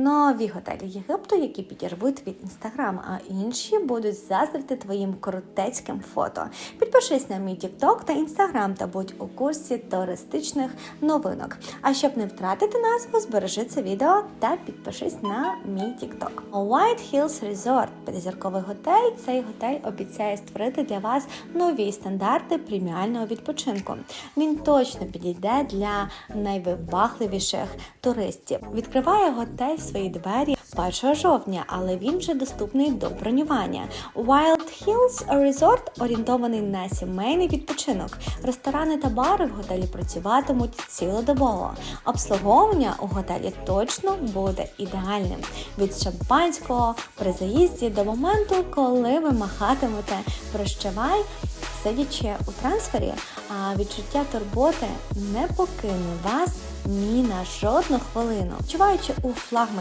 нові готелі Єгипту, які підірвуть від інстаграм, а інші будуть заздрити твоїм крутецьким фото. Підпишись на мій TikTok та інстаграм та будь у курсі туристичних новинок. А щоб не втратити назву, збережи це відео та підпишись на мій TikTok. White Hills Resort – п'ятизірковий готель. Цей готель обіцяє створити для вас нові стандарти преміального відпочинку. Він точно підійде для найвибагливіших туристів. Відкриває готель свої двері 1 жовтня, але він вже доступний до бронювання. Wild Hills Resort орієнтований на сімейний відпочинок. Ресторани та бари в готелі працюватимуть цілодобово. Обслуговування у готелі точно буде ідеальним від шампанського при заїзді до моменту, коли ви махатимете прощавай. Сидячи у трансфері, а відчуття турботи не покине вас ні на жодну хвилину. Чуваючи у флагмані